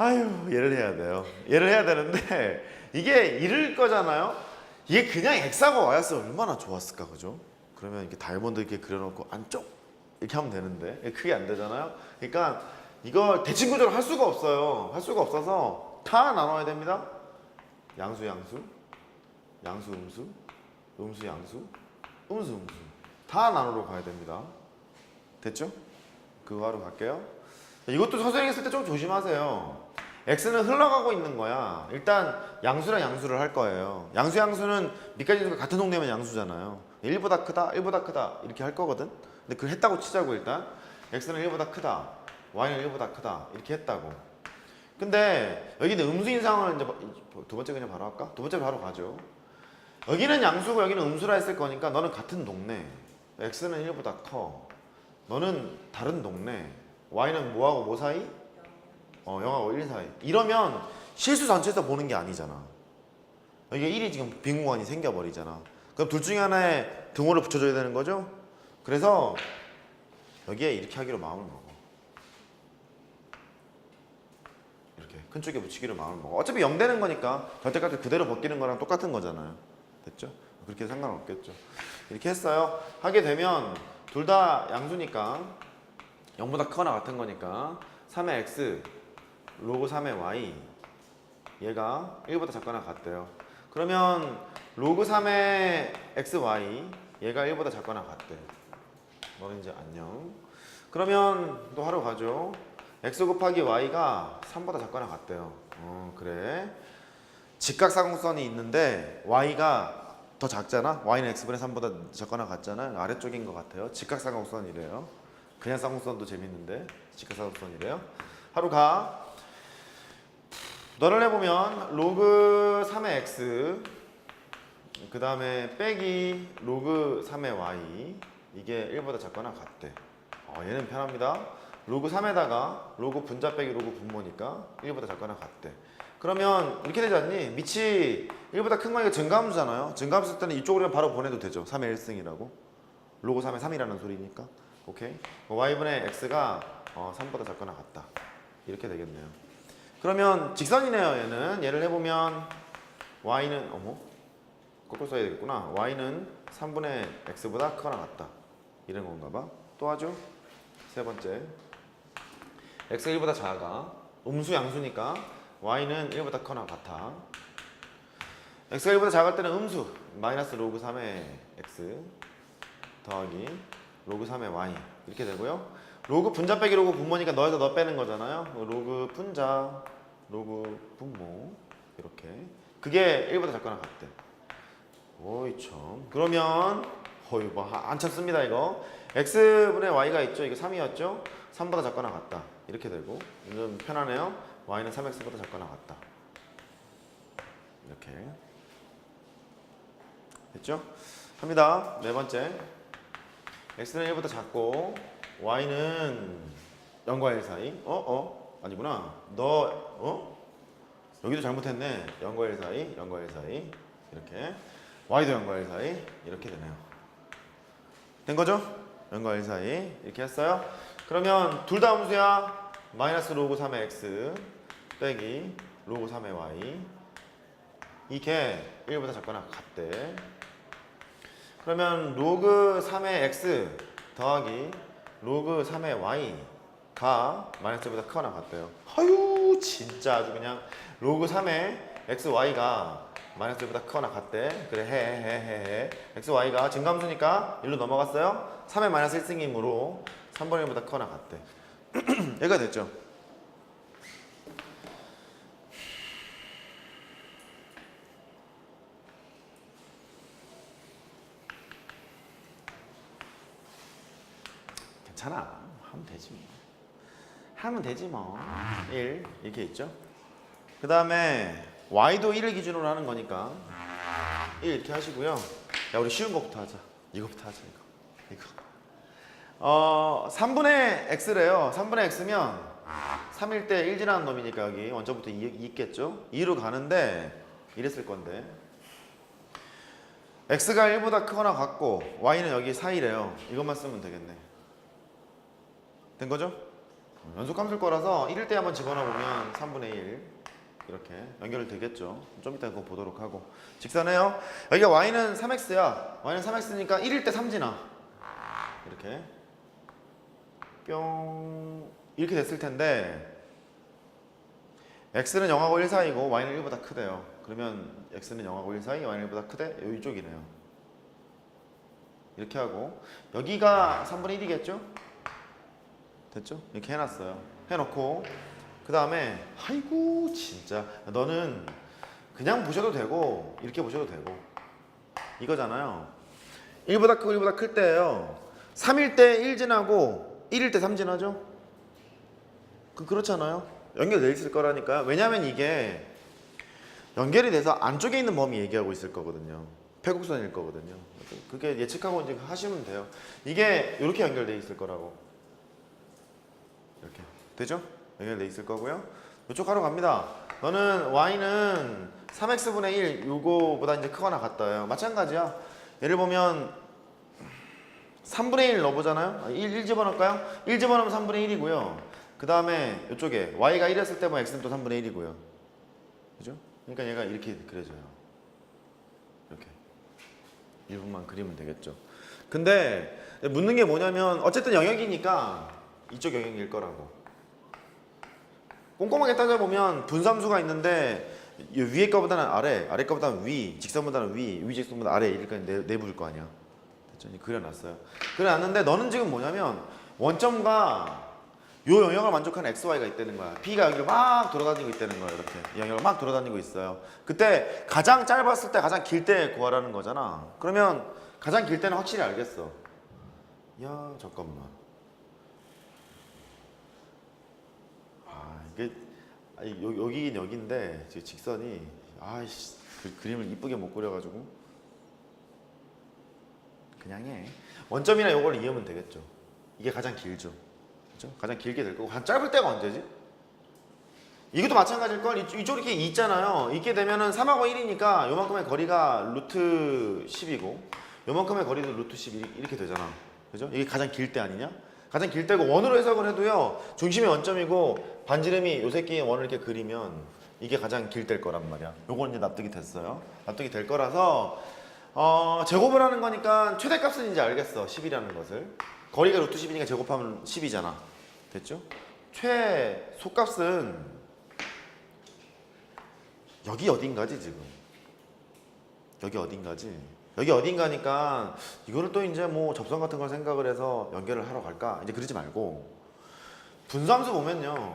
아유 얘를 해야 돼요. 얘를 해야 되는데 이게 이를 거잖아요. 이게 그냥 엑사가 와였으면 얼마나 좋았을까 그죠? 그러면 이렇게 다이아몬드 이렇게 그려놓고 안쪽 이렇게 하면 되는데 크게 안 되잖아요. 그러니까 이걸 대칭 구조를 할 수가 없어요. 할 수가 없어서 다 나눠야 됩니다. 양수 양수, 양수 음수, 음수 양수, 음수 음수 다 나누러 가야 됩니다. 됐죠? 그거 하러 갈게요. 이것도 선생님 쓸때좀 조심하세요. X는 흘러가고 있는 거야. 일단 양수랑 양수를 할 거예요. 양수 양수는 밑까지 있는 거 같은 동네면 양수잖아요. 1보다 크다, 1보다 크다 이렇게 할 거거든. 근데 그걸 했다고 치자고 일단 x는 1보다 크다, y는 1보다 크다 이렇게 했다고. 근데 여기는 음수 인상을 이제 두 번째 그냥 바로 할까? 두 번째 바로 가죠. 여기는 양수고 여기는 음수라 했을 거니까 너는 같은 동네. x는 1보다 커. 너는 다른 동네. y는 뭐하고 뭐 사이? 어, 0하고 1 사이. 이러면 실수 전체에서 보는 게 아니잖아. 이게 1이 지금 빈 공간이 생겨버리잖아. 그럼 둘 중에 하나에 등호를 붙여줘야 되는 거죠? 그래서 여기에 이렇게 하기로 마음을 먹어. 이렇게 큰 쪽에 붙이기로 마음을 먹어. 어차피 0 되는 거니까 절대값이 그대로 벗기는 거랑 똑같은 거잖아요. 됐죠? 그렇게 상관없겠죠. 이렇게 했어요. 하게 되면 둘 다 양수니까 0보다 크거나 같은 거니까 3의 x 로그 3의 y 얘가 1보다 작거나 같대요. 그러면 로그 3의 xy 얘가 1보다 작거나 같대. 너는 이제 안녕. 그러면 또 하러 가죠. x 곱하기 y가 3보다 작거나 같대요. 어, 그래. 직각사공선이 있는데 y가 더 작잖아. y는 x분의 3보다 작거나 같잖아. 아래쪽인 것 같아요. 직각사공선이래요. 그냥 쌍공선도 재밌는데 직각사공선이래요. 하루 가. 너를 해보면 로그 3의 x 그 다음에 빼기 로그 3의 y 이게 1보다 작거나 같대. 어, 얘는 편합니다. 로그 3에다가 로그 분자 빼기 로그 분모니까 1보다 작거나 같대. 그러면 이렇게 되지 않니? 밑이 1보다 큰 거니까 증가함수잖아요. 증가함수 때는 이쪽으로 바로 보내도 되죠. 3의 1승이라고. 로그 3의 3이라는 소리니까. 오케이. 뭐 y분의 x가 어, 3보다 작거나 같다. 이렇게 되겠네요. 그러면 직선이네요. 얘는 얘를 해보면 y는 어머 거꾸로 써야 되겠구나. y는 3분의 x보다 크거나 같다. 이런 건가 봐. 또 하죠. 세 번째. x가 1보다 작아. 음수 양수니까 y는 1보다 크거나 같아. x가 1보다 작을 때는 음수 마이너스 로그 3의 x 더하기 로그 3의 y 이렇게 되고요. 로그 분자 빼기 로그 분모니까 너에서 너 빼는 거잖아요. 로그 분자 로그 분모 이렇게 그게 1보다 작거나 같대. 오이 참. 그러면 어이 뭐안 찾습니다 이거. x분의 y가 있죠. 이거 3이었죠. 3보다 작거나 같다. 이렇게 되고 좀 편하네요. y는 3x보다 작거나 같다. 이렇게 됐죠? 합니다. 네 번째. x는 1보다 작고 y는 0과 1 사이. 어? 어? 아니구나. 너 어? 여기도 잘못했네. 0과 1 사이. 0과 1 사이. 이렇게. y도 0과 1 사이. 이렇게 되네요. 된 거죠? 0과 1 사이. 이렇게 했어요. 그러면 둘다 함수야. 마이너스 로그 3의 x 빼기 로그 3의 y. 이게 1보다 작거나 같대. 그러면 로그 3의 x 더하기 로그 3의 y가 마이너스보다 크거나 같대요. 아유 진짜 아주 그냥 로그 3의 x, y가 마이너스보다 크거나 같대. 그래 해해해 해. x, y가 증감수니까 일로 넘어갔어요. 3의 마이너스 1승이므로 3분의 1보다 크거나 같대. 얘가 됐죠. 괜찮아. 하면 되지 뭐. 하면 되지 뭐. 1 이렇게 있죠. 그 다음에 y도 1을 기준으로 하는 거니까 1 이렇게 하시고요. 야 우리 쉬운 거부터 하자. 이거부터 하자 이거. 이거. 어 3분의 x래요. 3분의 x면 3일 때 1 지나는 놈이니까 여기 원점부터 2, 있겠죠. 2로 가는데 이랬을 건데 x가 1보다 크거나 같고 y는 여기 사이래요. 이것만 쓰면 되겠네. 된 거죠? 연속함수일 거라서 1일 때 한번 집어넣어보면 3분의 1 이렇게 연결되겠죠. 좀 이따 그거 보도록 하고 직선해요. 여기가 y는 3x야. y는 3x니까 1일 때 3지나 이렇게 뿅 이렇게 됐을 텐데 x는 0하고 1 사이고 y는 1보다 크대요. 그러면 x는 0하고 1 사이, y는 1보다 크대? 이쪽이네요. 이렇게 하고 여기가 3분의 1이겠죠? 됐죠? 이렇게 해놨어요. 해놓고 그 다음에 아이고 진짜 너는 그냥 보셔도 되고 이렇게 보셔도 되고 이거잖아요. 1보다 크고 1보다 클 때예요. 3일 때1 지나고 1일 때3 지나죠? 그 그렇잖아요. 연결돼 있을 거라니까요. 왜냐하면 이게 연결이 돼서 안쪽에 있는 범위 얘기하고 있을 거거든요. 폐곡선일 거거든요. 그게 예측하고 이제 하시면 돼요. 이게 이렇게 연결돼 있을 거라고. 이렇게 되죠? 연결돼 있을 거고요. 이쪽 가로 갑니다. 너는 y는 3x분의 1 요거보다 이제 크거나 같다요. 마찬가지야. 예를 보면 3분의 1 넣어보잖아요. 1, 1 집어넣을까요? 1 집어넣으면 3분의 1이고요. 그 다음에 이쪽에 y가 1했을 때 뭐 x는 또 3분의 1이고요. 그죠? 그러니까 얘가 이렇게 그려져요. 이렇게. 1분만 그리면 되겠죠. 근데 묻는 게 뭐냐면 어쨌든 영역이니까 이쪽 영역일 거라고. 꼼꼼하게 따져보면 분삼수가 있는데 이 위에 거보다는 아래, 아래 거보다는 위, 직선보다는 위, 위 직선보다 아래 이렇게 내, 내부일 거 아니야. 됐죠? 그려놨어요. 그려놨는데 너는 지금 뭐냐면 원점과 요 영역을 만족하는 XY가 있다는 거야. P가 여기로 막 돌아다니고 있다는 거야. 이렇게 이 영역을 막 돌아다니고 있어요. 그때 가장 짧았을 때 가장 길 때 구하라는 거잖아. 그러면 가장 길 때는 확실히 알겠어. 야 잠깐만. 아 이게 아니, 여, 여기긴 여기인데 지금 직선이 아이씨 그, 그림을 이쁘게 못 그려가지고 그냥 해. 원점이나 요걸 이으면 되겠죠. 이게 가장 길죠. 그죠? 가장 길게 될 거고 가장 짧을 때가 언제지? 이것도 마찬가지일 걸 이쪽, 이쪽 이렇게 있잖아요. 있게 되면은 3하고 1이니까 요만큼의 거리가 루트 10이고 요만큼의 거리도 루트 10 이렇게 되잖아. 그죠? 이게 가장 길 때 아니냐? 가장 길 때고 원으로 해석을 해도요. 중심이 원점이고 반지름이 요 새끼 원을 이렇게 그리면 이게 가장 길될 거란 말이야. 요건 이제 납득이 됐어요. 납득이 될 거라서 어, 제곱을 하는 거니까 최대값은 이제 알겠어. 10이라는 것을. 거리가 루트 10이니까 제곱하면 10이잖아. 됐죠? 최소값은 여기 어딘가지 지금. 여기 어딘가지. 여기 어딘가니까 이거를 또 이제 뭐 접선 같은 걸 생각을 해서 연결을 하러 갈까? 이제 그러지 말고 분수함수 보면요.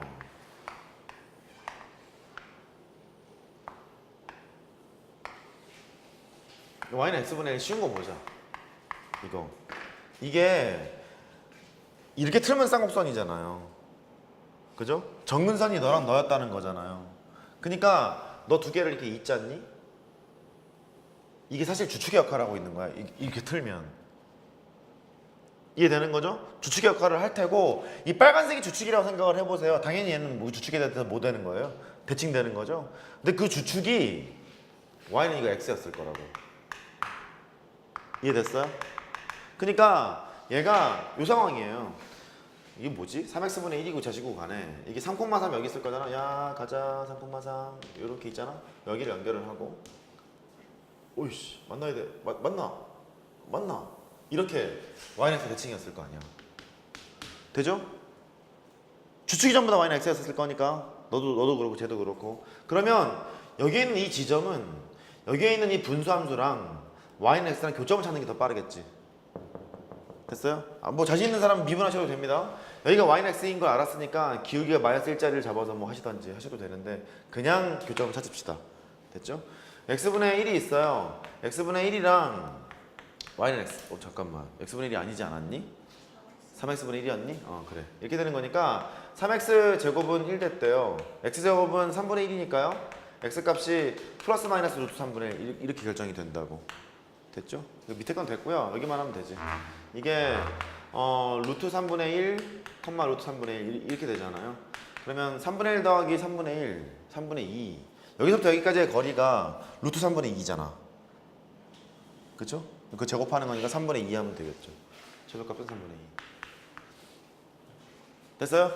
y는 x분의 1 쉬운 거 보자. 이거. 이게 이렇게 틀면 쌍곡선이잖아요. 그죠? 정근선이 너랑 너였다는 거잖아요. 그러니까 너 두 개를 이렇게 있잖니? 이게 사실 주축의 역할을 하고 있는 거야. 이- 이렇게 틀면. 이해되는 거죠? 주축의 역할을 할 테고 이 빨간색이 주축이라고 생각을 해보세요. 당연히 얘는 뭐 주축에 대해서 못 되는 거예요. 대칭되는 거죠. 근데 그 주축이 y는 이거 x였을 거라고. 이해됐어요? 그러니까 얘가 이 상황이에요. 이게 뭐지? 3x분의 1이고 자시고 가네. 이게 3,3 여기 있을 거잖아. 야 가자 3,3 이렇게 있잖아. 여기를 연결을 하고 오이씨 만나야 돼. 마, 맞나? 맞나? 이렇게 y는 대칭이었을 거 아니야. 되죠? 주축이 전부 다 y는 x였을 거니까 너도 너도 그렇고 쟤도 그렇고 그러면 여기에 있는 이 지점은 여기에 있는 이 분수함수랑 y는 x랑 교점을 찾는 게 더 빠르겠지. 됐어요? 아, 뭐 자신 있는 사람은 미분하셔도 됩니다. 여기가 y는 x인 걸 알았으니까 기울기가 마이너스 1짜리를 잡아서 뭐 하시던지 하셔도 되는데 그냥 교점을 찾읍시다. 됐죠? X분의 1이 있어요. x분의 1이랑 y는 x. 어 잠깐만. x분의 1이 아니지 않았니? 3x분의 1이었니? 어 그래. 이렇게 되는 거니까 3x 제곱은 1 됐대요. x 제곱은 3분의 1이니까요. x 값이 플러스 마이너스 루트 3분의 1 이렇게 결정이 된다고. 됐죠? 밑에 건 됐고요. 여기만 하면 되지. 이게 어, 루트 3분의 1, 콤마 루트 3분의 1 이렇게 되잖아요. 그러면 3분의 1 더하기 3분의 1, 3분의 2. 여기서부터 여기까지의 거리가 루트 3분의 2잖아. 그쵸? 그 제곱하는 거니까 3분의 2 하면 되겠죠. 제곱값은 3분의 2. 됐어요?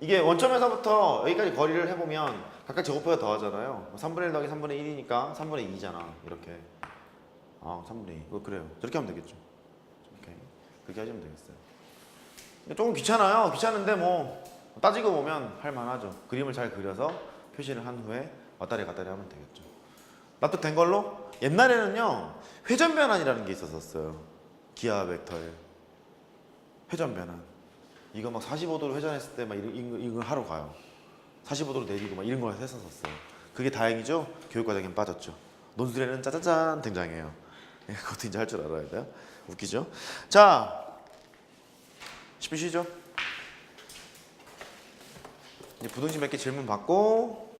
이게 원점에서부터 여기까지 거리를 해보면 각각 제곱해가 더하잖아요. 3분의 1 더하기 3분의 1이니까 3분의 2잖아. 이렇게. 아, 3분의 2. 어, 그래요. 저렇게 하면 되겠죠. 오케이. 그렇게 하시면 되겠어요. 조금 귀찮아요. 귀찮은데 뭐 따지고 보면 할 만하죠. 그림을 잘 그려서 표시를 한 후에 왔다리 갔다리 하면 되겠죠. 납득된 걸로? 옛날에는요. 회전 변환이라는 게 있었었어요. 기하 벡터에. 회전 변환. 이거 막 45도로 회전했을 때 막 이거 하러 가요. 45도로 내리고 막 이런 걸 했었었어요. 그게 다행이죠. 교육 과정엔 빠졌죠. 논술에는 짜자잔 등장해요. 예, 그것도 이제 할 줄 알아야 돼요. 웃기죠? 자, 10분 쉬죠. 이제 부등식 몇 개 질문 받고